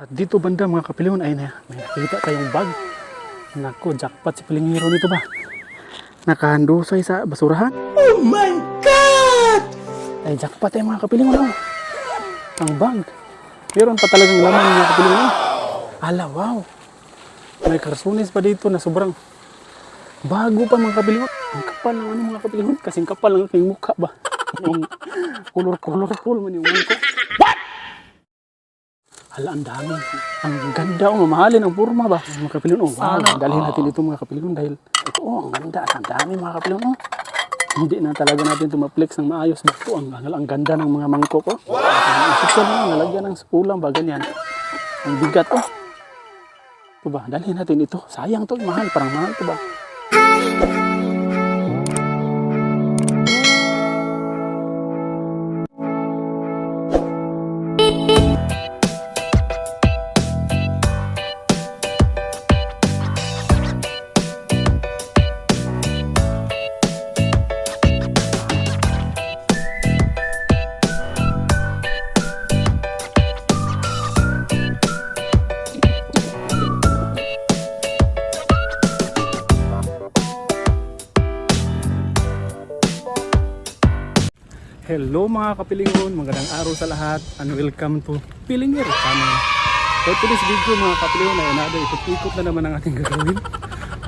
At dito banda mga kapilyon ay na, may nakita tayong bag. Nako, jackpot si Pilingiro nito ba? Nakahandusay sa basurahan. Oh my God! Ay, jackpot ay mga kapilyon oh. Ang bag. Meron pa talagang laman mga kapilyon oh. Ala, wow. May karsunis pa dito na sobrang bago pa mga kapilyon. Ang kapal ng ano mga kapilyon. Kasing kapal ng aking mukha ba? Color-colorful man yung mukha. Hala, ang dami. Ang ganda, oh, mamahalin ang forma ba? Mga kapilyon, oh, wow. Dalhin natin ito mga kapilyon dahil ito, oh, ang ganda. Ang dami mga kapilyon, oh. Hindi na talaga natin ito ma-flex ng maayos ba? Ito, ang, ang, ang ganda ng mga mangkok, oh. Wow! Ang na, nalagyan ng ulam ba, ganyan. Ang bigat, oh. Ito ba, dalhin natin ito. Sayang to, mahal, parang mahal to ba? Hello mga kapilingon, magandang araw sa lahat and welcome to Pilingero Channel. For today's video mga kapilingon ay another ikot-ikot na naman ang ating gagawin.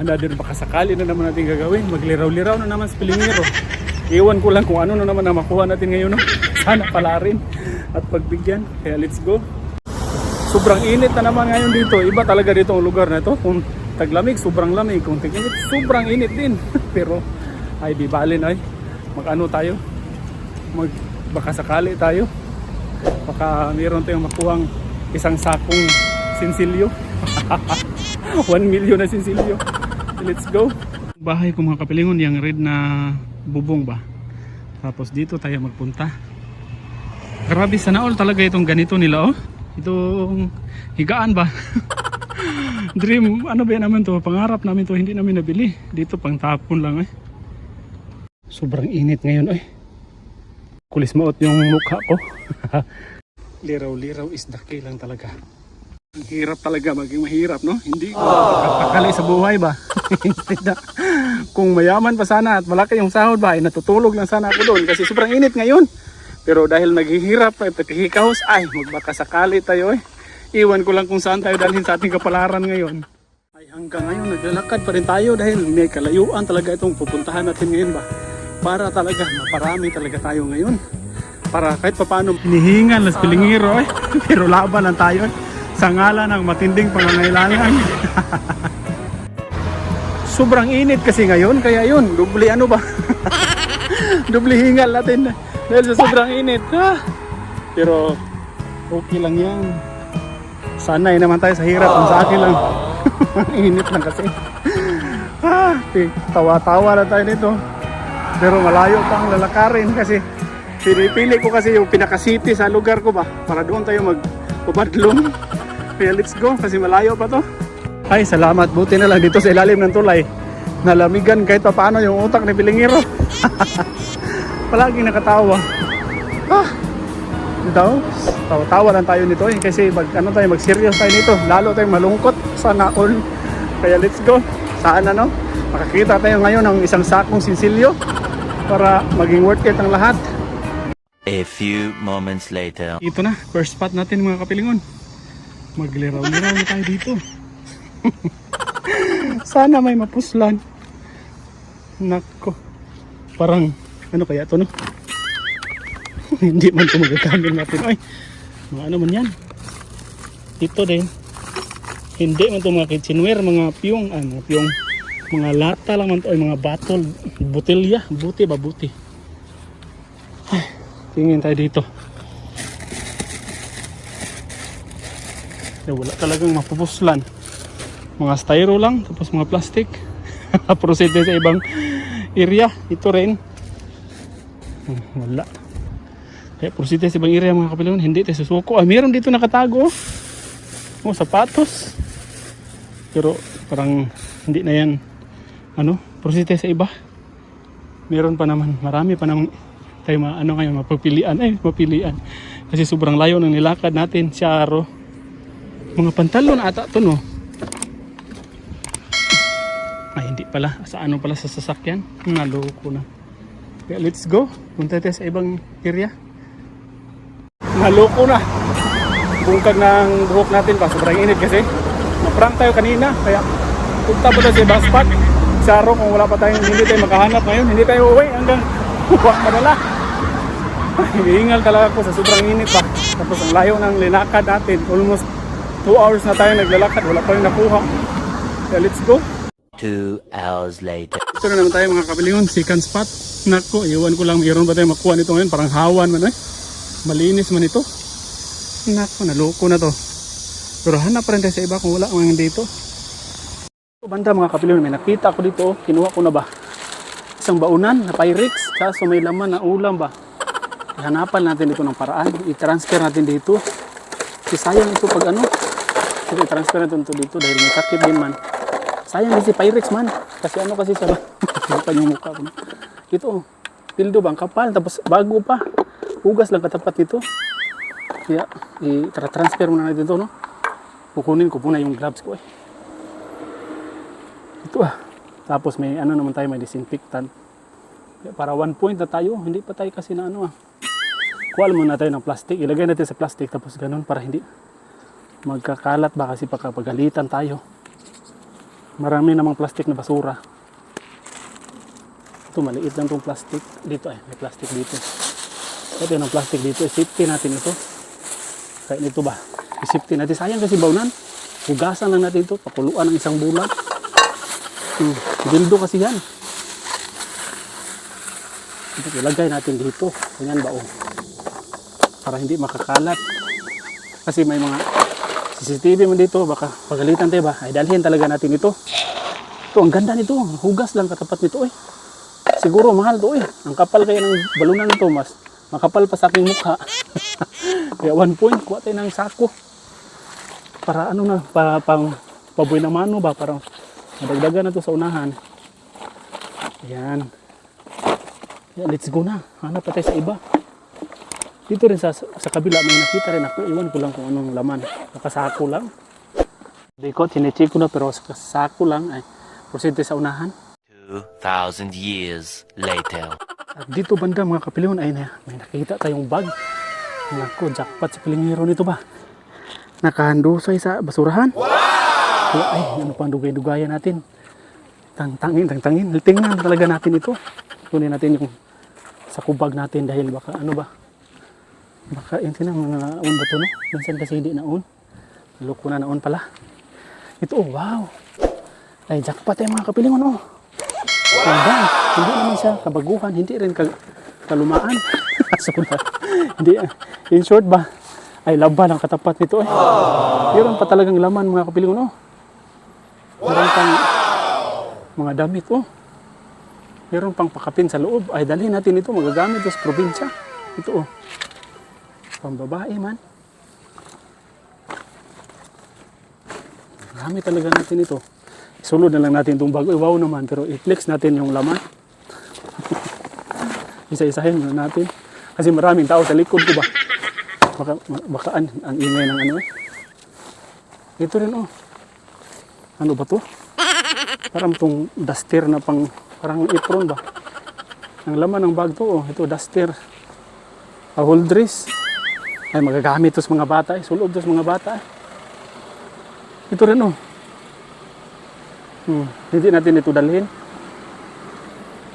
Another makasakali na naman ating gagawin. Magliraw-liraw na naman sa Pilingero. Iwan ko lang kung ano na naman na makuha natin ngayon. No? Sana pala rin at pagbigyan. Kaya let's go. Sobrang init na naman ngayon dito. Iba talaga dito ang lugar na ito. Kung taglamig, sobrang lamig. Kung tig-init, sobrang init din. Pero ay di balin ay mag-ano tayo mag baka sakali tayo. Baka mayroon tayong makuhang isang sakong sinsilyo. 1 million na sinsilyo. Let's go. Bahay ko mga kapilingon yung red na bubong ba? Tapos dito tayo magpunta. Grabe sana all talaga itong ganito nila oh. Itong higaan ba? Dream ano ba yan naman to? Pangarap namin to hindi namin nabili. Dito pang tapon lang eh. Sobrang init ngayon eh kulis maot yung mukha ko. Liraw-liraw is daki lang talaga. Ang hirap talaga, maging mahirap, no? Hindi ko kapakali sa buhay ba? Kung mayaman pa sana at malaki yung sahod ba, ay natutulog lang sana ako doon kasi sobrang init ngayon. Pero dahil naghihirap, ay patikikaos, ay magbaka sakali tayo eh. Iwan ko lang kung saan tayo dalhin sa ating kapalaran ngayon. Ay hanggang ngayon, naglalakad pa rin tayo dahil may kalayuan talaga itong pupuntahan natin ngayon ba? Para talaga maparami talaga tayo ngayon. Para kahit papaano hinihingan las pilingiro eh. Pero laban lang tayo eh. sa ngala ng matinding pangangailangan. Sobrang init kasi ngayon kaya yun dubli ano ba? Dubli hingal natin dahil sa sobrang init ah. pero okay lang yan. Sanay naman tayo sa hirap sa akin lang. Init lang kasi. Ah, tawa-tawa lang tayo nito pero malayo pang lalakarin kasi pinipili ko kasi yung pinaka-city sa lugar ko ba para doon tayo mag-ubadlong. Kaya let's go kasi malayo pa to. Ay, salamat. Buti na lang dito sa ilalim ng tulay. Nalamigan kahit pa paano yung utak ni Pilingiro. Palaging nakatawa. Ah, daw, tawa-tawa lang tayo nito eh. Kasi mag, ano tayo, mag-serious tayo nito. Lalo tayong malungkot. Sana all. Kaya let's go. Saan ano? Makakita tayo ngayon ng isang sakong sinsilyo para maging worth it ang lahat. A few moments later. Ito na, first spot natin mga kapilingon. Magliraw-liraw na tayo dito. Sana may mapuslan. Nako. Parang, ano kaya to no? Hindi man ito magagamit natin. Ay, mga ano man yan. Ito din. Hindi man ito mga kitchenware, mga piyong, ah, mga piyong, mga lata lang man to, ay mga bottle, butilya, buti ba buti. Ay, tingin tayo dito. Eh, wala talagang mapupuslan. Mga styro lang, tapos mga plastic. Proceed sa ibang area. Ito rin. Hmm, Wala. Kaya proceed tayo sa ibang area mga kapilon. Hindi tayo susuko. Ah, meron dito nakatago. Oh, sapatos. Pero parang hindi na yan. Ano? Tayo sa iba. Meron pa naman. Marami pa naman tayo ma, ano ngayon, mapapilian. Eh, mapilian. Kasi sobrang layo ng nilakad natin. Siya araw. Mga pantalon ata to no. Ay hindi pala. Sa ano pala sa sasakyan. Naloko na. Kaya let's go. Punta tayo sa ibang area. Naloko na. Bungkag ng buhok natin pa. Sobrang init kasi. Na-prank tayo kanina. Kaya punta pa sa ibang spot. Sa araw kung wala pa tayong hindi tayo makahanap ngayon. Hindi tayo uwi hanggang huwag madala. Hinihingal talaga ako sa sobrang init pa. Tapos ang layo ng linakad natin. Almost 2 hours na tayo naglalakad. Wala pa rin nakuha. Kaya let's go. Two hours later. Ito na naman tayo mga kapilingon, second spot. Nako, iwan ko lang mayroon ba tayo makuha nito ngayon? Parang hawan man eh. Malinis man ito. Nako, naloko na to. Pero hanap pa rin tayo sa iba kung wala man dito. Ito banda mga kapilingon, may nakita ko dito. oh. Kinuha ko na ba? Isang baunan na Pyrex. Kaso may laman na ulam ba? Hanapan natin dito ng paraan. I-transfer natin dito. Kasi sayang ito pag ano. I-transfer natin ito dito dahil may din man. Sayang kasi Pyrex man. Kasi ano kasi sa Hirapan yung mukha ko. Ito, oh. pildo bang kapal. Tapos bago pa. Hugas lang katapat ito. Kaya, i-transfer muna natin ito, no? Kukunin ko muna yung gloves ko, eh. Ito ah. Tapos may ano naman tayo, may disinfectant. Para one point na tayo. Hindi pa tayo kasi na ano ah. Kuha muna tayo ng plastic. Ilagay natin sa plastic. Tapos ganun para hindi magkakalat ba kasi pagkapagalitan tayo. Marami namang plastic na basura. Ito, maliit lang itong plastic. Dito ay, may plastic dito. Ito yung plastic dito. I-safety natin ito. Kaya nito ba? I-safety natin. Sayang kasi baunan. Hugasan lang natin ito. Pakuluan ng isang bulan. Hmm, dildo kasi yan. Ilagay natin dito. Ganyan ba oh. Para hindi makakalat. Kasi may mga CCTV mo dito, baka pagalitan tayo ba? Ay dalhin talaga natin ito. Ito, ang ganda nito. Hugas lang katapat nito eh. Siguro mahal to eh. Ang kapal kaya ng balunan nito, mas makapal pa sa aking mukha. kaya one point, kuha tayo ng sako. Para ano na, para pang paboy ng mano ba? Parang madagdagan na to sa unahan. Ayan. Ayan, let's go na. Hanap pa tayo sa iba. Dito rin sa, sa kabila may nakita rin ako. Iwan ko lang kung anong laman. Nakasako lang. Hindi ko, chinecheck ko na pero sa sako lang ay tayo sa unahan. Two thousand years later. At dito banda mga kapilyon ay na, may nakita tayong bag. Nako, jackpot sa pilingero nito ba? Nakahandusay sa basurahan. Ay, ano pang dugay-dugayan natin? Tangtangin, tangtangin. Tingnan talaga natin ito. Kunin natin yung sa kubag natin dahil baka ano ba? Baka yung tinang mga naon ba ito no? Minsan kasi hindi naon. Loko na naon pala. Ito, oh, wow. Ay, jackpot ay mga kapilingon oh. Ganda. Hindi naman siya kabaguhan, hindi rin ka, kalumaan. so, na, hindi, in short ba, ay laba lang katapat nito eh. Meron pa talagang laman mga kapilingon oh. Meron pang mga damit oh. Meron pang pakapin sa loob. Ay dalhin natin ito, magagamit sa probinsya. Ito oh. Pambabae man. Gamit talaga natin ito. Sulod na lang natin itong bago. Wow naman, pero i-flex natin yung laman. Isa-isahin muna natin. Kasi maraming tao sa likod ko ba. Baka, baka an, ang ingay ng ano eh. Ito rin oh. Ano ba to? Parang tong duster na pang, parang apron ba? Ang laman ng bag to oh. Ito duster. A whole dress. Ay magagamit to sa mga bata eh. Sulod to mga bata eh. Ito rin oh. Hmm, hindi natin ito dalhin.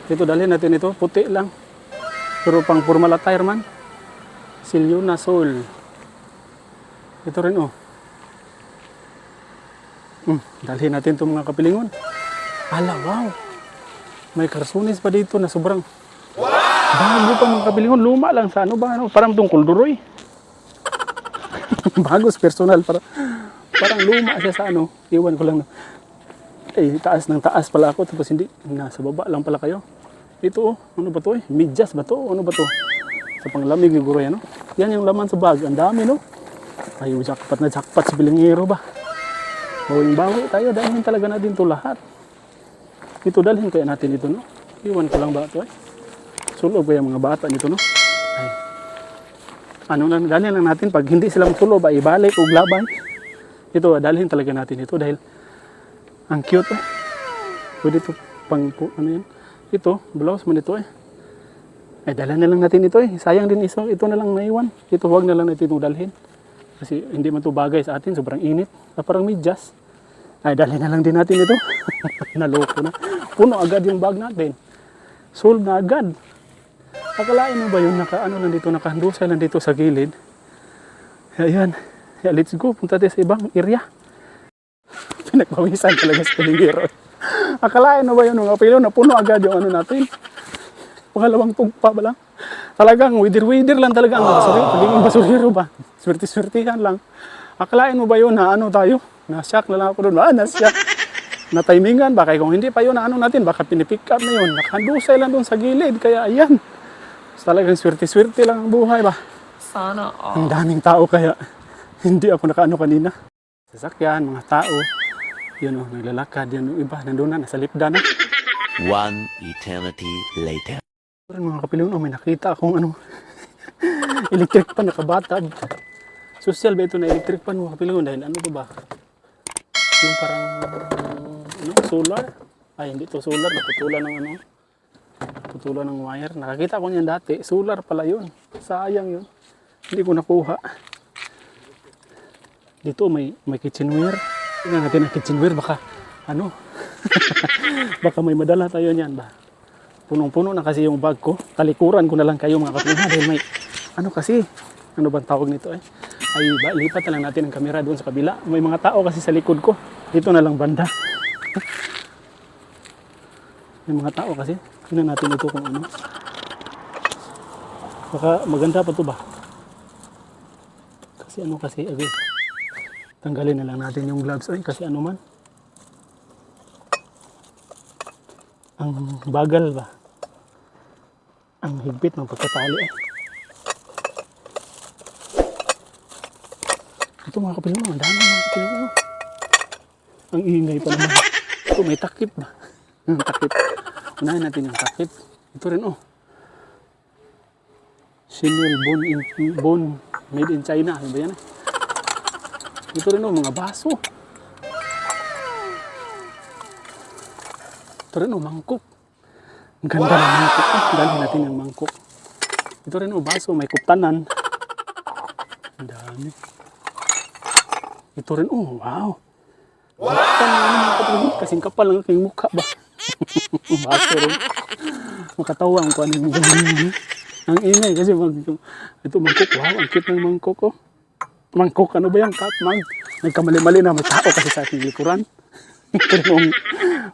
Ito dalhin natin ito, puti lang. Pero pang formal attire man. Silyo na soul. Ito rin oh. Hmm, dalhin natin itong mga kapilingon. Ala, wow. May karsunis pa dito na sobrang Bago pa mga kapilingon, luma lang sa ano ba, ano, parang itong kulduroy. Bagos personal, para, parang luma siya sa ano, iwan ko lang. eh, taas ng taas pala ako tapos hindi nasa baba lang pala kayo. Ito oh, ano ba to eh? Medyas ba to? Ano ba to? Sa panglamig siguro yan, no? Yan yung laman sa bag. Ang dami, no? Ay, jackpot na jackpot sa bilangero ba? Bawing bawi tayo. Dalhin talaga natin to lahat. Ito dalhin kaya natin ito, no? Iwan ko lang ba ito eh? Sulob kaya mga bata nito, no? Ay. Ano lang, dalhin lang natin. Pag hindi sila masulob, ay ibalik o laban. Ito, dalhin talaga natin ito dahil ang cute eh. Pwede ito pang, ano yan. Ito, blouse man ito eh. Ay, dala na lang natin ito eh. Sayang din iso, ito na lang naiwan. Ito, huwag na lang natin itong dalhin. Kasi hindi man ito bagay sa atin, sobrang init. Ah, parang medyas. Ay, dalhin na lang din natin ito. Naloko na. Puno agad yung bag natin. Sold na agad. Akalain mo ba yung naka, ano lang dito, nakahandusay lang dito sa gilid? Ayan. Yeah, let's go. Punta tayo sa ibang area. Pinagpawisan talaga sa palingiro. Akalain mo ba yun mga pilo na puno agad yung ano natin? Pangalawang tugpa ba lang? Talagang wider-wider lang talaga ang basurero. Pagiging basurero ba? Swerte-swertihan lang. Akalain mo ba yun na ano tayo? Na-shock na lang ako doon. Ah, na-shock. Na timingan ba? Kaya kung hindi pa yun na ano natin, baka pinipick up na yun. Nakahandusay lang doon sa gilid. Kaya ayan. Talagang swerte-swerte lang ang buhay ba? Sana all. Ang daming tao kaya hindi ako nakaano kanina. Sasakyan, mga tao. Yun o, naglalakad. Yan yung iba, nandun na, nasa lipda na. One eternity later. Pero mga kapilyon, oh, may nakita akong ano, electric pan nakabatab. Social ba ito na electric pan mga kapilyon? Dahil ano to ba? Yung parang, ano, solar? Ay, hindi to solar, naputulan ng ano, putulan ng wire. Nakakita ko niyan dati, solar pala yun. Sayang yun. Hindi ko nakuha. Dito may may kitchenware. Tingnan natin ang kitchenware baka ano. baka may madala tayo niyan ba. Punong-puno na kasi yung bag ko. Talikuran ko na lang kayo mga kapatid dahil may ano kasi ano bang tawag nito eh? Ay ba, lipat na lang natin ang kamera doon sa kabila. May mga tao kasi sa likod ko. Dito na lang banda. may mga tao kasi. Tingnan natin ito kung ano. Baka maganda pa to ba? Kasi ano kasi, agad. Tanggalin na lang natin yung gloves. Ay, kasi ano man. Ang bagal ba? Ang higpit ng pagkatali eh. Ito mga kapilyo, ang dami mga kapilyo. Ang ingay pa naman. Ito may takip ba? Ang takip. Unahin natin yung takip. Ito rin oh. Chenille bone, in, bone made in China. Ano ba yan eh? Ito rin oh, mga baso. Ito rin oh, mangkok. Ang ganda ng mangkok. Ah, natin yung mangkok. Ito rin oh, baso. May kuptanan. Ang dami. Ito rin oh, wow. Kuptanan mga kapatid. Kasing kapal ang aking mukha ba? baso rin. Makatawa ang kuha ng. Ang ingay kasi mag, ito mangkok. Wow, ang cute ng mangkok oh. Mangkok, ano ba yan? Kat, mang. Nagkamali-mali na may tao kasi sa aking likuran. Ito yung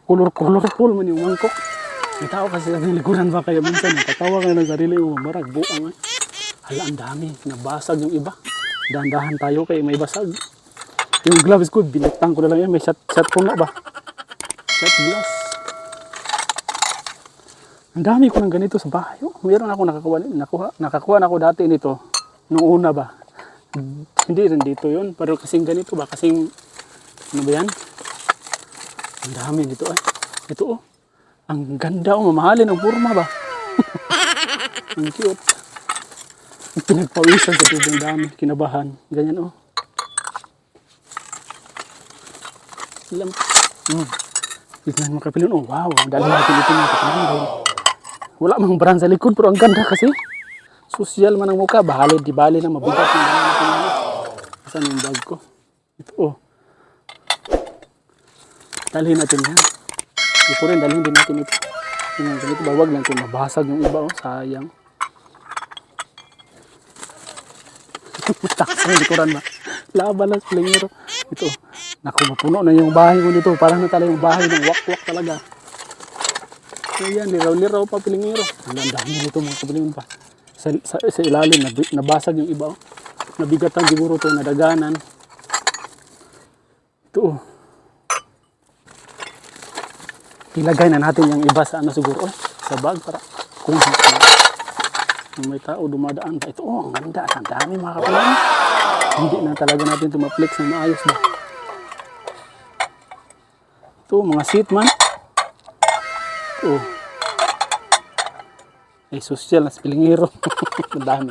color-colorful man yung mangkok. May tao kasi sa likuran ba kaya minsan nakatawa ka ng sarili mo. Marag, buang eh. Hala, ang dami. Nabasag yung iba. Dahan-dahan tayo kay may basag. Yung gloves ko, binitang ko na lang yan. May shot, shot ko nga ba? Shot glass. Ang dami ko ng ganito sa bahay. Oh, meron ako nakakuha, nakuha, nakakuha na ako dati nito. Nung una ba? Hindi rin dito yun. Pero kasing ganito ba? Kasing, ano ba yan? Ang dami dito eh. Ito oh. Ang ganda oh. Mamahalin ang forma ba? ang cute. Ang pinagpawisan sa tubig dami. Kinabahan. Ganyan oh. Ilang. Hmm. Tignan mo kapilin. Oh wow. Ang dali natin ito mga kapilin. Wala mang brand sa likod pero ang ganda kasi. Social man ang mukha. Bahali, di bali na mabigat. Dami natin yan. Saan yung bag ko? Ito oh. Dalhin natin yan. Ito rin, dalhin din natin ito. Yung ganito, bawag lang kung mabasag yung iba oh. Sayang. Taksa yung likuran ba? Laban lang plingero. Ito. Naku, mapuno na yung bahay ko dito. Parang na talaga yung bahay ng wak-wak talaga. Ayan, liraw-liraw pa pilingero. Ang dami nito mga kapilingin pa. Sa, sa, sa ilalim, nabasag yung iba. Oh. Nabigatan siguro to nadaganan. Ito oh. Ilagay na natin yung iba sa ano siguro. Oh, sa bag para kung kung may tao dumadaan pa. Ito oh, ang ganda. Ang dami mga kapilingin. Hindi na talaga natin ito ma-flex ng maayos ba. Ito, mga seat man. Oh. Ay, social na spilingero. Ang dami.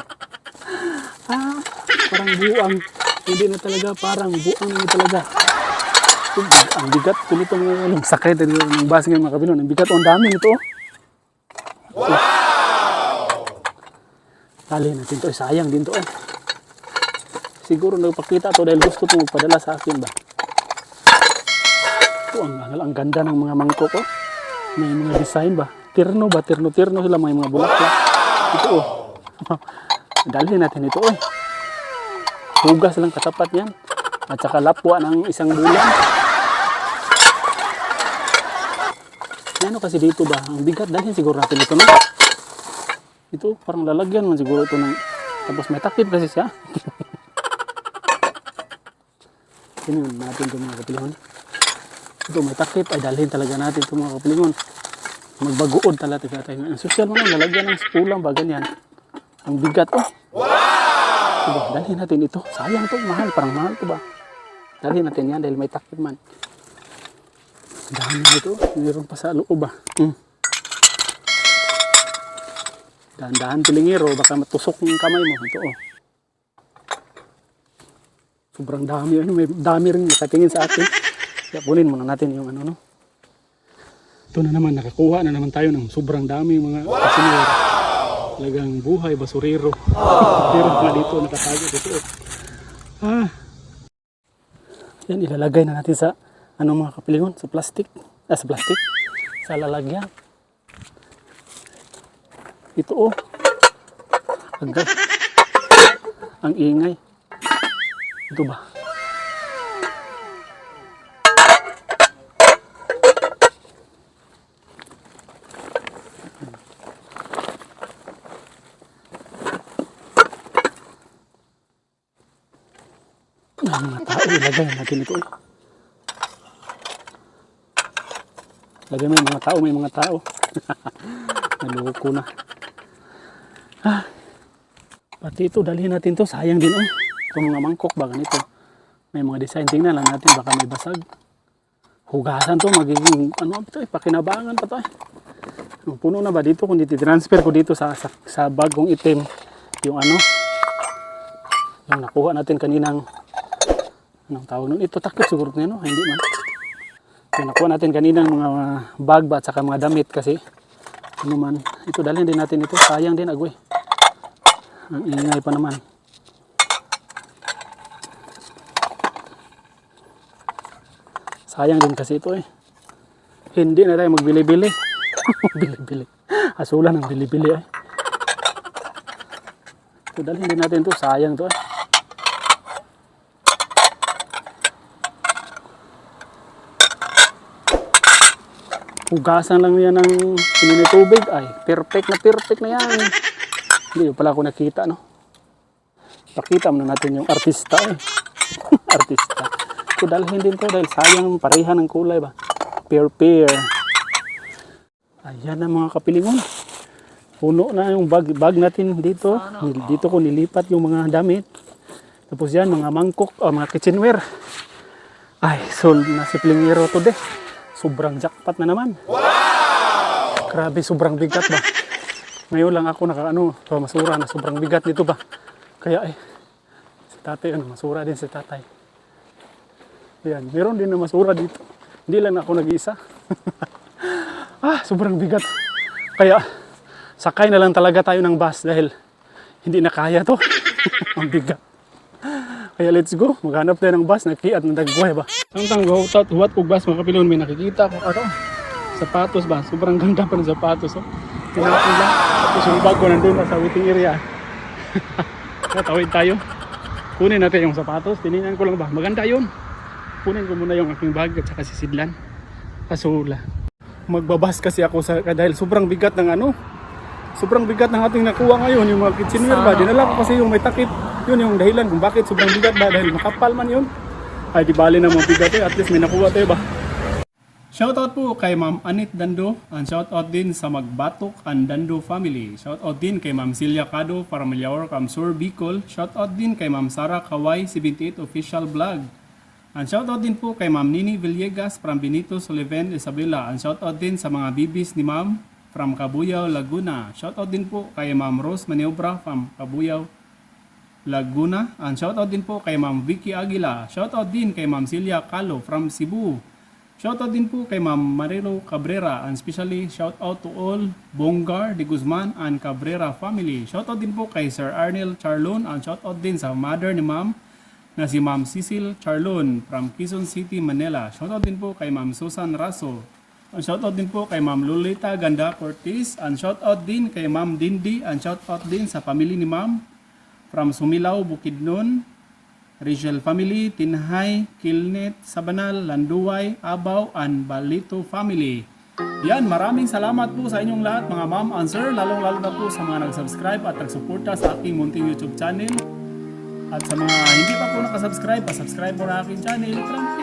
Ah, parang buwang. Hindi na talaga, parang buang na talaga. Ang bigat ko nito ano, sakay din ng bus ngayon mga kapinon. Ang bigat, oh, ang dami nito. oh. Oh. Tali natin to, eh, sayang din to eh. Siguro nagpakita to dahil gusto to magpadala sa akin ba. Ito, ang, ang, ang ganda ng mga mangkok oh. May mga design ba? Tirno ba? Tirno-tirno sila may mga bulaklak. Ito oh. Dalhin natin ito eh. Hugas lang katapat yan. At saka lapwa ng isang bulan. Ano kasi dito ba? Ang bigat dalhin siguro natin ito no? Ito parang lalagyan man siguro ito ng tapos may takip kasi siya. Tingnan natin ito mga kapilingon. Ito may takip ay dalhin talaga natin ito mga kapilingon. Magbagood talaga tayo. Ang social mo na lalagyan ng pulang ba ganyan. Ang bigat oh. Ito ba? Dalhin natin ito. Sayang to, mahal. Parang mahal to ba? Dalhin natin yan dahil may takip man. Dami nito. Mayroon pa sa loob ba? Hmm. Dahan-dahan pilingero, baka matusok yung kamay mo. Ito oh. Sobrang dami. Ano, may dami rin nakatingin sa akin. Kaya kunin muna natin yung ano no. Ito na naman, nakakuha na naman tayo ng sobrang dami mga kasinero. Talagang buhay, basurero. Meron pa dito, nakatago dito. Ah. Yan, ilalagay na natin sa ano mga kapilingon, sa plastic. Ah, sa plastic. Sa lalagyan. Ito oh. Agad. Ang ingay. Ito ba? Ang mga tao, ilagay natin ito eh. Lagay yung mga tao, may mga tao. Naloko na. Ah. Pati ito, dalhin natin to. Sayang din oh. Itong mga mangkok ba ganito. May mga design. Tingnan lang natin, baka may basag. Hugasan to, magiging, ano ito eh, pakinabangan pa to eh. Puno na ba dito? Kung transfer ko dito sa, sa, sa bagong itim, yung ano, yung nakuha natin kaninang, anong tawag nun? Ito takot siguro na no? Hindi man. Nakuha natin kaninang mga bag ba at saka mga damit kasi, ano man, ito dalhin din natin ito. Sayang din agoy. Ang ingay pa naman. Sayang din kasi ito eh. Hindi na tayo magbili-bili. bili-bili. Asulan ng bili-bili eh. Ito dalhin din natin ito. Sayang to eh. Hugasan lang yan ng pinili tubig. Ay, perfect na perfect na yan. Hindi pala ako nakita, no? Pakita muna natin yung artista eh. artista. So dalhin din to dahil sayang pareha ng kulay ba. Pair pair. Ayan na mga kapilingon. Puno na yung bag, bag natin dito. Dito ko nilipat yung mga damit. Tapos yan, mga mangkok, o mga kitchenware. Ay, sold na si Plingero today. Sobrang jackpot na naman. Grabe, sobrang bigat ba. Ngayon lang ako nakaano, so masura na sobrang bigat nito ba. Kaya eh, si tatay, ano, masura din si tatay. Yan, meron din na masura dito. Hindi lang ako nag-iisa. ah, sobrang bigat. Kaya, sakay na lang talaga tayo ng bus dahil hindi na kaya to. Ang bigat. Kaya let's go. Maghanap tayo ng bus na kiat ng dagway ba. Samtang huwat huwat og bus mga kapilon may nakikita ko ano. Sapatos ba? Sobrang ganda pa ng sapatos. Oh. Tinapin lang. Tapos yung bag ko nandun na sa waiting area. Natawid tayo. Kunin natin yung sapatos. Tinignan ko lang ba? Maganda yun. Kunin ko muna yung aking bag at saka sisidlan. Kasula. Magbabas kasi ako sa dahil sobrang bigat ng ano. Sobrang bigat ng ating nakuha ngayon yung mga kitchenware ba. Dinala ko kasi yung may takip. Yun yung dahilan kung bakit sobrang bigat ba dahil makapal man yun. Ay di bali na mga bigat eh. At least may nakuha tayo ba. Shoutout po kay Ma'am Anit Dando and shoutout din sa Magbatok and Dando family. Shoutout din kay Ma'am Celia Cado para Malyawar Kamsur Bicol. Shoutout din kay Ma'am Sara Kawai 78 official vlog. And shoutout din po kay Ma'am Nini Villegas from Benito Sullivan Isabela. And shoutout din sa mga bibis ni Ma'am from Cabuyao, Laguna. Shoutout din po kay Ma'am Rose Maniobra from Cabuyao, Laguna. And shoutout din po kay Ma'am Vicky Aguila. Shoutout din kay Ma'am Celia Calo from Cebu. Shoutout din po kay Ma'am Marilo Cabrera and especially shoutout to all Bongar de Guzman and Cabrera family. Shoutout din po kay Sir Arnel Charlon and shoutout din sa mother ni Ma'am na si Ma'am Cecil Charlon from Quezon City, Manila. Shoutout din po kay Ma'am Susan Raso. And shoutout din po kay Ma'am Lolita Ganda Cortez and shoutout din kay Ma'am Dindi and shoutout din sa family ni Ma'am from Sumilao, Bukidnon, Rachel family, Tinhay, Kilnet, Sabanal, Landuay, Abaw, and Balito family. Yan, maraming salamat po sa inyong lahat mga ma'am and sir, lalong-lalo na po sa mga nag-subscribe at nagsuporta sa aking munting YouTube channel. At sa mga hindi pa po nakasubscribe, pa-subscribe po na aking channel, channel.